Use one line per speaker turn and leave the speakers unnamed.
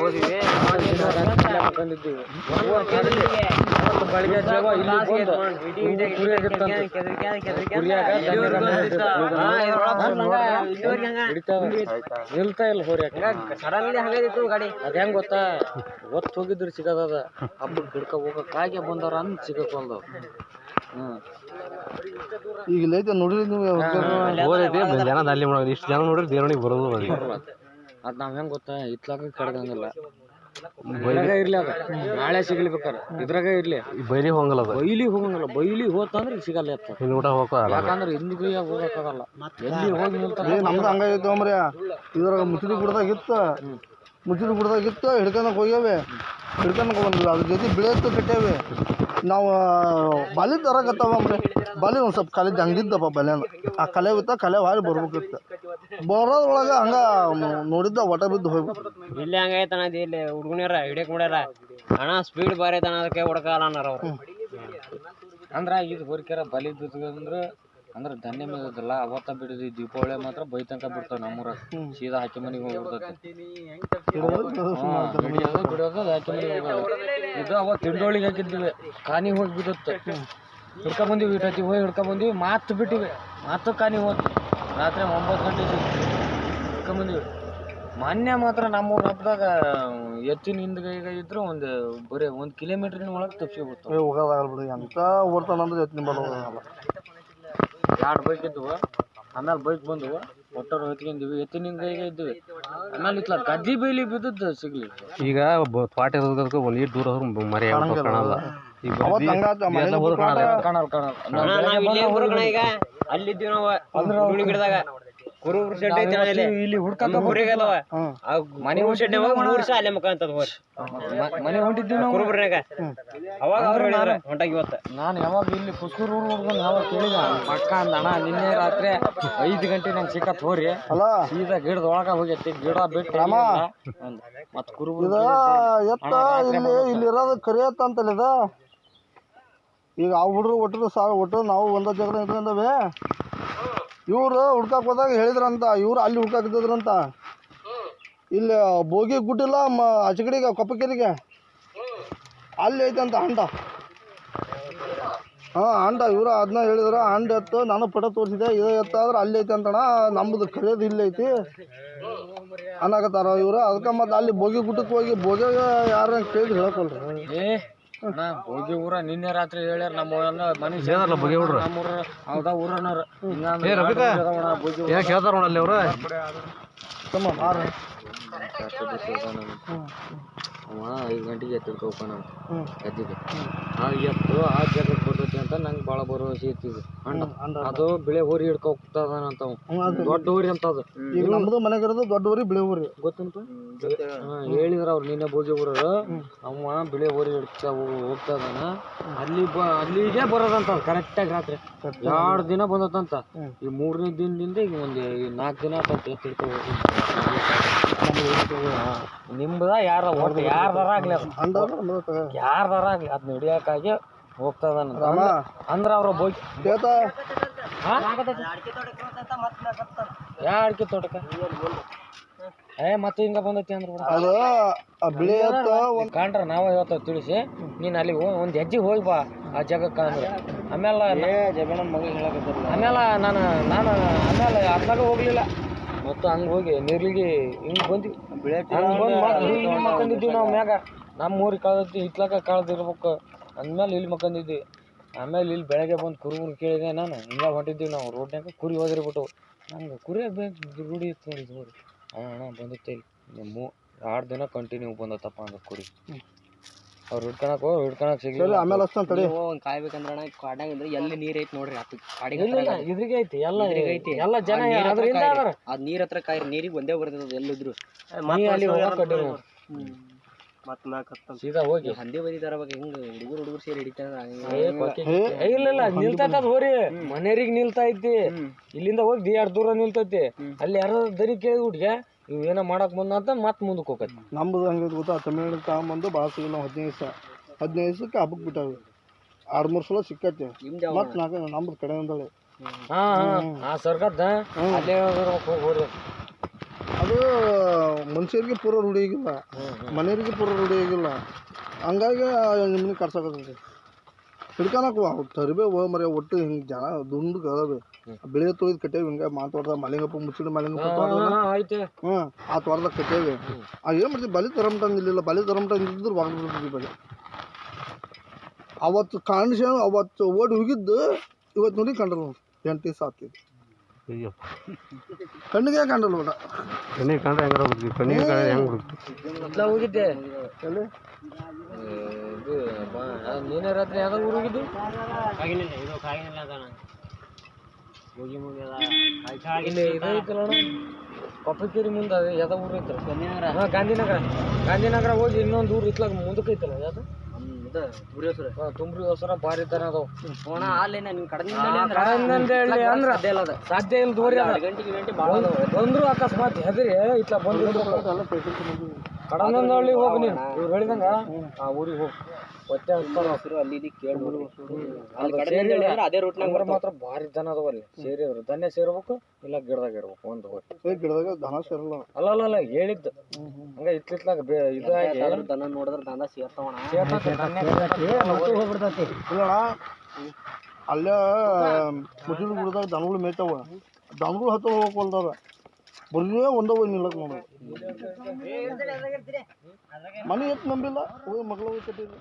ಹೋದ್ವಿ
ಬೆಳಗ್ಗೆ ಜಾವ ಇಲ್ಲಿ ಬಂದು. ನಿಲ್ತಾ ಇಲ್ಲ ಹೋರ್ಯಾಕ
ಸಡನ್ಲಿ ಹಂಗಾಗಿತ್ತು ಗಾಡಿ
ಅದು ಹೆಂಗ್ ಗೊತ್ತಾ ಒತ್ತು ಹೋಗಿದ್ರು ಸಿಗದ ಹಬ್ಬಕ್ಕೆ ಹಿಡ್ಕ ಹೋಗಕ್ ಕಾಗೆ ಬಂದವ್ರ ಅಂತ ಸಿಗಕ್ ಬಂದವ್ ಹ್ಮ್
ಈಗ ಇಲ್ಲೈತೆ ನೋಡ್ರಿ ನೀವು
ಜನ ಅಲ್ಲಿ ಇಷ್ಟು ಜನ ನೋಡ್ರಿ ದೇವಣಿಗೆ ಬರೋದು
ಅದ್ ನಾವ್ ಹೆಂಗ್ ಗೊತ್ತಾ? ಇತ್ಲಾಗ ಕಡ್ದಂಗಿಲ್ಲ ಇರ್ಲಿ ಅದ. ನಾಳೆ ಸಿಗ್ಲಿ ಬೇಕಾರ ಇದ್ರಾಗ ಇರ್ಲಿ.
ಈ ಬೈಲಿ ಹೋಗಲ್ಲ ಅದು.
ಬೈಲಿ ಹೋಗಂಗಿಲ್ಲ. ಬೈಲಿ ಹೋತಂದ್ರೆ ಸಿಗಲ್ಲ ಎತ್ತ.
ಹಿಂದೆ ಊಟ ಹೋಗಲ್ಲ
ಯಾಕಂದ್ರೆ ಹಿಂದಿಗೆ ಹೋಗಕ್ಕಾಗಲ್ಲ. ಎಲ್ಲಿ ಹೋಗಿ ನಿಲ್ತಾರ
ಏ ನಮ್ದು ಹಂಗಾಗಿತ್ತು ಅಂಬ್ರಿ. ಇದ್ರಾಗ ಮುಚ್ಚಿದ ಗುಡ್ದಾಗ ಇತ್ತು. ಮುಚ್ಚಿದ ಗುಡ್ದಾಗ ಇತ್ತು. ಹಿಡ್ಕೊಂಡಕ್ ಹೋಗ್ಯಾವೆ. ಹಿಡ್ಕೊಂಡಕ್ ಬಂದಿಲ್ಲ ಅದ್ರ ಜೊತೆ ಬೆಳೆಯತ್ತು ಬಿಟ್ಟೇವೆ ನಾವು ಬಲಿ ತರಕತ್ತಾವ ಬಲಿ ಬಾಲಿ ಒಂದು ಸ್ವಲ್ಪ ಕಲೆ ಹಂಗಿದ್ದಪ್ಪ ಬಲೆನ. ಆ ಕಲೆ ಬಿತ್ತ ಕಲೆ ಹಾರಿ ಬರ್ಬೇಕಿತ್ತು. ಬರೋದ್ರೊಳಗೆ ಹಂಗ ನೋಡಿದ್ದ ಒಟ ಬಿದ್ದು ಹೋಗ್ಬಿಟ್ಟು
ಇಲ್ಲ ಹಂಗೈತಣ ಇದು ಇಲ್ಲಿ ಹುಡುಗನ್ಯಾರ ಹಿಡಿಯಕ್ ಮಾಡ್ಯಾರ ಅಣ್ಣ ಸ್ಪೀಡ್ ಬಾರಿ ಅದಕ್ಕೆ ಹೊಡ್ಕಲ್ಲ ಅನ್ನಾರ ಅವ್ರು
ಅಂದ್ರೆ ಇದು ಬರ್ಕ್ಯಾರ ಬಲಿ ಬಿದ್ದಂದ್ರ ಅಂದ್ರ ಧನ್ಯ ಮೇದಲ್ಲ ಅವತ್ತ ಬಿಡಿದ್ವಿ ದೀಪಾವಳಿ ಮಾತ್ರ ಬೈ ತನಕ ಬಿಡ್ತಾವ ನಮ್ಮೂರ ಸೀದಾ ಹಾಕಿ ಮನಿಗೆ ಹೋಗ್ಬಿಡ್ತೈತಿ. ಹಿಡಿಯೋದು ಬಿಡೋದು ಅದು ಹಾಕಿ ಮನಿಗೆ ಹೋಗೋದು. ಇದು ಅವತ್ತು ತಿಂಡೋಳಿಗೆ ಹಾಕಿದ್ವಿ. ಕಾನಿ ಹೋಗಿ ಬಿಡುತ್ತೆ. ಹಿಡ್ಕೊಂಬಂದಿವಿ ಇಟ್ಟೈತಿ ಹೋಗಿ ಹಿಡ್ಕೊಂಡ್ ಬಂದಿವಿ, ಮಾತು ಬಿಟ್ಟಿವಿ. ಮಾತು ಕಾನಿ ಹೋತ್. ರಾತ್ರಿ ಒಂಬತ್ತು ಗಂಟೆ ಹಿಡ್ಕೊಂಬಂದಿವಿ ಮೊನ್ನೆ ಮಾತ್ರ ನಮ್ಮೂರ ಹಬ್ಬದಾಗ ಎತ್ತಿನ ಹಿಂದ್ಗೈಗ ಇದ್ರು ಒಂದು ಬರೀ ಒಂದು ಕಿಲೋಮೀಟ್ರಿನ ಒಳಗೆ ತಪ್ಸಿ ಬಿಡ್ತಾವೆ.
ಹೋಗೋದಾಗಲ್ಲ ಬಿಡಿ ಎಂತ ಓಡ್ತಾನಂದ್ರೆ ಎತ್ತಿನ ಬಲ ಹೋಗಲ್ಲ
ಎರಡು ಬೈಕ್ ಇದ್ದವು ಆಮೇಲೆ ಬೈಕ್ ಬಂದವು. ಒಟ್ಟರು ಹೊತ್ಕೊಂಡಿವಿ ಎತ್ತಿನಿಂದ ಇದ್ವಿ. ಆಮೇಲೆ ಇತ್ಲ ಗದ್ದಿ ಬೈಲಿ ಬಿದ್ದದ್ದು ಸಿಗ್ಲಿ.
ಈಗ ಬ- ತ್ವಾಟ ಇರೋದಕ್ಕೆ ಒಲಿ ದೂರ ಹೋದ್ರೆ ಮರಿ ಕಾಣಲ್ಲ. ಹೋದ್ರೆ
ಕಾಣಲ್ ಕಾಣಲ್
ನಾವ್ ಈಗ. ಅಲ್ಲಿದ್ದೀವಿ ನಾವು. ಗಿಡದಾಗ. ಶೆಡ್ ಐತಿ ಇಲ್ಲಿ? ಮನೆ ಶೆಡ್ ಮೂರು ವರ್ಷ ಅಲ್ಲೇ ಮಕ್ಕಂತದ ಹೋರಿ
ಮನೆ ಹೊಂಟಿದ್ವಿ ನಾವು.
ಕುರುಬ್ರನಾಗ ಅವಾಗ ಅವ್ರು ಹೇಳಿದ್ರ ಹೊಂಟಾಗಿ ಇವತ್ತ.
ನಾನು ಯಾವಾಗ ಇಲ್ಲಿ ಕುಸ್ಕೂರು ಹುಡ್ಗನ್ ಯಾವಾಗ ಕೇಳಿದ ಪಕ್ಕ ಅಂದ ಅಣ್ಣ ನಿನ್ನೆ ರಾತ್ರಿ ಐದು ಗಂಟೆ ನಂಗೆ ಸಿಕ್ಕತ್ ಹೋರಿ
ಅಲ್ಲ
ಸೀದಾ ಗಿಡದ ಒಳಗ ಹೋಗೈತಿ ಗಿಡ ಬಿಟ್ಟು ಮತ್ ಕುರುಬು
ಇದ ಎತ್ತ ಇಲ್ಲಿ ಇಲ್ಲಿ ಇರೋದು ಕರಿ ಎತ್ತ ಅಂತಲ್ಲ ಈಗ ಆ ಹುಡುಗರು ಒಟ್ಟರು ಸಾ ಒಟ್ಟು ನಾವು ಒಂದ ಜಗಳ ಇಟ್ಕೊಂಡವೆ ಇವ್ರು ಹುಡ್ಕಾಕ್ ಹೋದಾಗ ಹೇಳಿದ್ರಂತ, ಇವ್ರು ಅಲ್ಲಿ ಹುಡ್ಕಾಕಿದ್ರಂತ ಇಲ್ಲಿ ಬೋಗಿ ಗುಡ್ಡಿಲ್ಲ ಮ ಆಚೆಕಡೆಗೆ ಕೊಪ್ಪಕೆರಿಗೆ. ಅಲ್ಲಿ ಅಂತ ಅಂಡ ಹಾಂ ಅಂಡ ಇವರು ಅದನ್ನ ಹೇಳಿದ್ರು ಅಂಡ ಎತ್ತು, ನಾನು ಪಟ ತೋರಿಸಿದೆ, ಇದು ಎತ್ತಾದ್ರೆ ಅಲ್ಲಿ ಐತೆ ಅಂತಣ ನಮ್ಮದು ಕರೆಯೋದು ಇಲ್ಲಿ ಐತಿ. ಅನ್ನಕತ್ತಾರ ಇವರು, ಅದಕ್ಕೆ ಮತ್ತೆ ಅಲ್ಲಿ ಬೋಗಿ ಗುಡ್ಡಕ್ಕೆ ಹೋಗಿ ಬೋಗಿ ಯಾರ ಕೇಳಿದ್ರು ಹೇಳಕ್ಕಲ್ರಿ
ಅಣ್ಣ ಹೋಗಿ ಊರ ನಿನ್ನೆ ರಾತ್ರಿ ಹೇಳ್ಯಾರ ನಮ್ಮ ಮನುಷ್ಯ
ಹೇಳ್ಯಾರಲ್ಲ ಬಗೆ ಹುಡ್ರು.
ನಮ್ಮೂರ ಹೌದಾ ಊರನವ್ರು.
ಏ ನೋಡಲ್ಲಿ ಅವ್ರು?
ತಮ್ಮ
ಅವ ಐದು ಗಂಟೆಗೆ ಎತ್ತಿಡ್ಕ
ನಾವು
ಗದ್ದಿಗೆ ಆ ಎತ್ತು ಆ ಜಾಗಕ್ಕೆ ಬರ್ತೈತಿ ಅಂತ ನಂಗೆ ಭಾಳ ಭರವಸೆ ಐತಿ ಅಣ್ಣ ಅದು ಬಿಳೆ ಹೋರಿ ಹಿಡ್ಕೊ ಅಂತ ಅವ. ದೊಡ್ಡ ಹೋರಿ ಅಂತ ಅದು
ಈಗ ನಮ್ದು ಮನೆಗೆ ಇರೋದು ದೊಡ್ಡ ಊರಿ ಬಿಳೆ ಊರಿ
ಗೊತ್ತಂತ ಹೇಳಿದ್ರ ಅವ್ರು ನಿನ್ನೆ ಬೋಗಿ ಊರರು ಅವ ಬಿಳೆ ಹೋರಿ ಹಿಡ್ಕ ಹೋಗ್ತದಾನ. ಅಲ್ಲಿ ಬ ಅಲ್ಲಿಗೆ ಬರೋದಂತ ಕರೆಕ್ಟಾಗಿ ರಾತ್ರಿ. ಎರಡು ದಿನ ಬಂದತ್ತಂತ? ಈ ಮೂರನೇ ದಿನದಿಂದ ಈಗ ಒಂದು ನಾಲ್ಕು ದಿನ ಅಂತ ಎತ್ತು ಹಿಡ್ಕೊ ಹೋಗಿ. ನಿಮ್ದ ಯಾರ ಒಟ್ಟು ಯಾರ್ದಾರ ಆಗ್ಲಿ. ಯಾರ್ದಾರ ಆಗ್ಲಿ ಅದನ್ನ ಹಿಡಿಯಕ್ಕಾಗಿ ಹೋಗ್ತದಾನ
ರಾಮ.
ಅಂದ್ರ ಅವ್ರ ಯಾ ಅಡಿಕೆ ತೋಟಕ್ಕ? ಏ ಮತ್ತೆ ಹಿಂಗ ಬಂದೈತಿ ಅಂದ್ರ.
ಅದು ಆ ಬಿಳಿ ಒಂದು
ಕಾಣ್ರ ನಾವ ಹೇಳ್ತಾವ ತಿಳಿಸಿ. ನೀನ್ ಅಲ್ಲಿ ಒಂದ್ ಹೆಜ್ಜೆ ಹೋಗಿ ಬಾ ಆ ಜಾಗಕ್ಕೆ ಅಂದ್ರೆ. ಆಮೇಲೆ ಆಮೇಲೆ ನಾನು ನಾನು ಆಮೇಲೆ ಅದ್ನಾಗ ಹೋಗ್ಲಿಲ್ಲ. ಮತ್ತು ಹಂಗ ಹೋಗಿ ನೀರ್ಲಿಗೆ ಹಿಂಗ್ ಬಂದ್ವಿ. ಹಂಗ್ ಬಂದ್ ಇಲ್ಲಿ ನಾವು ಮ್ಯಾಗ. ನಮ್ಮ ಊರಿಗೆ ಕಳ್ದೈತಿ ಇತ್ಲಾಗ ಕಳ್ದಿರ್ಬೇಕು. ಅಂದ್ಮೇಲೆ ಇಲ್ಲಿ ಮಕ್ಕಂದಿದ್ವಿ ಆಮೇಲೆ ಇಲ್ಲಿ ಬೆಳಗ್ಗೆ ಬಂದು ಕುರುಗುರು ಕೇಳಿದೆ ನಾನು. ಹಿಂಗ ಹೊಂಟಿದ್ವಿ ನಾವು ರೋಡ್ನ್ಯಾಗ. ಕುರಿ ಹೋದಿರ್ಬಿಟ್ಟು ನಂಗೆ ಕುರಿ ಬೇಕು ರೂಢಿ ಇತ್ತು ನೋಡಿ ಇದು ನೋಡಿ. ಅಣ್ಣ ಅಣ್ಣ ಬಂದೈತೆ ಇಲ್ಲಿ. ಮೂ ಎರಡು ದಿನ ಕಂಟಿನ್ಯೂ ಬಂದತ್ತಪ್ಪ ಅಂದ್ರೆ ಕುರಿ. ಅವ್ರು ಹಿಡ್ಕೊಳಕ್ ಹೋಗಿ ಹಿಡ್ಕೊಳಕ್ ಸಿಗಲಿಲ್ಲ.
ಆಮೇಲೆ ಅಷ್ಟಂತ ತಡಿ.
ಒಂದ್ ಕಾಯ್ಬೇಕಂದ್ರ ಅಣ್ಣ ಕಾಡ್ನಾಗ ಅಂದ್ರೆ ಎಲ್ಲಿ ನೀರ್ ಐತಿ ನೋಡ್ರಿ ಅದು ಕಾಡಿಗೆ
ಇಲ್ಲ ಇದ್ರಿಗೆ ಐತಿ. ಎಲ್ಲ
ಇದ್ರಿಗೆ ಐತಿ.
ಎಲ್ಲ ಜನ
ಆ ನೀರ್ ಹತ್ರ
ಅದರಿಂದ
ಅದ್ ನೀರ್ ಹತ್ರ ಕಾಯ್ರಿ ನೀರಿಗೆ ಒಂದೇ ಬರ್ತದ ಎಲ್ಲಿದ್ರು.
ಅಲ್ಲಿ
ಮತ್
ಸೀದಾ ಹೋಗಿ.
ಹಂದಿ ಬದಿ ತರಬೇಕು ಹಿಂಗ ಹುಡುಗರು ಹುಡುಗರು ಸೇರಿ ಹಿಡಿತಾರ?
ಇಲ್ಲ ಇಲ್ಲ ನಿಲ್ತೈತ ಅದ್ ಹೋರಿ. ಮನೆಯವ್ರಿಗೆ ನಿಲ್ತೈತಿ ಇಲ್ಲಿಂದ ಹೋಗಿ ಎರಡು ದೂರ ನಿಲ್ತೈತಿ. ಅಲ್ಲಿ ಯಾರೋ ದರಿ ಕೇಳಿ ಹುಡ್ಗ ಇವ್ ಏನೋ ಮಾಡಕ್ ಬಂದ ಅಂತ ಮತ್ ಮುಂದಕ್ಕೆ ಹೋಗತ್.
ನಮ್ದು ಹಂಗೆ ಗೊತ್ತಾ? ತಮಿಳ್ನಾಡು ತಗೊಂಬಂದು ಭಾಳ ನಾವು ಹದಿನೈದು ದಿವಸ ಹದಿನೈದು ದಿವಸಕ್ಕೆ ಹಬ್ಬಕ್ಕೆ ಬಿಟ್ಟಾವೆ ಆರು ಮೂರು ಸಲ ಸಿಕ್ಕತ್ತೆ.
ನಿಮ್ದು
ಮತ್ತೆ ನಾಲ್ಕು ನಮ್ದು ಕಡೆ ಒಂದಳೆ
ಹಾ ಹಾ, ಆ ಸರ್ಗದ್ದ ಅಲ್ಲೇ ಹೋಗ್ಬೇಕು ಹೋರಿ.
ಅದು ಮನುಷ್ಯರಿಗೆ ಪೂರ ರೂಢಿ ಆಗಿಲ್ಲ ಮನೆಯವ್ರಿಗೆ ಪೂರ ರೂಢಿ ಆಗಿಲ್ಲ ಹಂಗಾಗಿ ನಿಮ್ಮನ್ನ ಕರ್ಸಕತ್ತೈತಿ ಹಿಡ್ಕೊಳಕು ಅವು ತರಬೇವು ಮರ್ಯ ಒಟ್ಟು ಹಿಂಗೆ ಜನ ದುಂಡು ಕದಬೆ ಬೆಳೆ ತೊಯ್ದು ಕಟ್ಟೇವಿ ಹಿಂಗೆ ಮಾತಾಡ್ದ ಮಲಿಂಗಪ್ಪ ಮುಚ್ಚಿಡಿ ಮಲಿಂಗಪ್ಪ ಹ್ಞೂ ಆ ತೋಟದಾಗ ಕಟ್ಟೇವಿ. ಆ ಏನು ಮಾಡ್ತೀವಿ ಬಲಿ ತರಮಟಂಗಿಲ್ಲ ಬಲಿ ತರಮಟಂಗಿದ್ರು ಬಾಗಿಲು ಬಲಿ ಅವತ್ತು ಕಾಣಿಸ್ ಅವತ್ತು ಓಡಿ ಹೋಗಿದ್ದು ಇವತ್ತು ನೋಡಿ ಕಂಡ್ರು ಎಂಟು ದಿವಸ ಆಗ್ತಿದೆ
ಅಯ್ಯೋ
ಕಣ್ಣಿಗೆ ಕಂಡಲ್ಲ ಊಟ.
ಕಣ್ಣಿಗೆ ಕಂಡ್ರೆ ಹೆಂಗಾರ ಹುಡುಗಿ ಕಣ್ಣಿಗೆ ಕಂಡ್ರೆ ಹೆಂಗೆ
ಹೋಗಿದ್ದೆ.
ಎಲ್ಲಿ?
ಇದು ಬಾ ನೀನೇ ರಾತ್ರಿ ಯಾವ್ದಾಗ ಊರ್ ಹೋಗಿದ್ದು?
ಕಾಗಿನಿಲ್ಲ ಇದು ಹೋಗಿ
ಕೊಪ್ಪಕೇರಿ ಮುಂದೆ ಅದು ಯಾವ್ದ ಊರು ಐತಲ್ಲ. ಹಾಂ ಗಾಂಧಿನಗರ. ಗಾಂಧಿನಗರ ಹೋಗಿ ಇನ್ನೊಂದು ಊರು ಇತ್ಲಾಗ ಮುಂದಕ್ಕೆ ಐತಲ್ಲ ಯಾವ್ದು? ಹಾಂ ತುಂಬ್ರಿ ಹೊಸರ ಭಾರಿ ತರ ಅದಾವ
ಹೋಣ ಅಲ್ಲೇನ ನಿನ್
ಕಡಂದಂತ ಹೇಳಿ ಅಂದ್ರ ಸಾಧ್ಯ ಇಲ್ಲ ದೂರ
ಗಂಟೆಗೆ ಗಂಟೆ
ಬಂದ್ರು ಅಕಸ್ಮಾತ್ ಹೆದರಿ ಇತ್ತ ಬಂದ್ರು ಹೋಗಿ ನೀನು. ಇವ್ರು ಹೇಳಿದಂಗ? ಆ ಊರಿಗೆ ಹೋಗಿ. ಒತ್ತೆ ಹಸಿರು
ಅಲ್ಲಿ ಇಲ್ಲಿ ಕೇಳ್ಬೋದು
ಅಲ್ಲಿ
ಕಡೆ ಅದೇ ರೂಟ್ನಾಗ
ನಂಬರ್ ಮಾತ್ರ ಭಾರಿ ದನ ಅದಾವ ಅಲ್ಲಿ. ಸೇರಿದ್ರು ದನ ಸೇರ್ಬೇಕು ಇಲ್ಲ ಗಿಡದಾಗ ಇರ್ಬೇಕು ಒಂದು ಹೋಗಿ.
ಏ ಗಿಡದಾಗ ದನ ಸೇರಲ್ಲ.
ಅಲ್ಲ ಅಲ್ಲ ಅಲ್ಲ ಹೇಳಿದ್ದು. ಹಂಗ ಇತ್ಲಿತ್ಲಾಗ ಬೇ ಇದು ಆಗಿ
ದನ ನೋಡಿದ್ರೆ ದನ ಸೇರ್ತಾವಣ.
ಹೋಗ್ಬಿಡ್ತೈತಿ. ಇಲ್ಲಣ್ಣ ಅಲ್ಲೇ ಮುಜುಲ್ ಗುಡ್ದಾಗ ದನಗಳು ಮೇಯ್ತಾವ. ದನಗಳು ಹತ್ತ ಹೋಗ್ಕೊಲ್ದಾರ ಬರೀ ಒಂದ ಹೋಗಿ ನಿಲ್ಲಕ್ ನೋಡ. ಮನೆ ಎತ್ತು ನಂಬಿಲ್ಲ ಹೋಗಿ ಮಗಳ ಹೋಗಿ ಕಟ್ಟಿದ್ರು.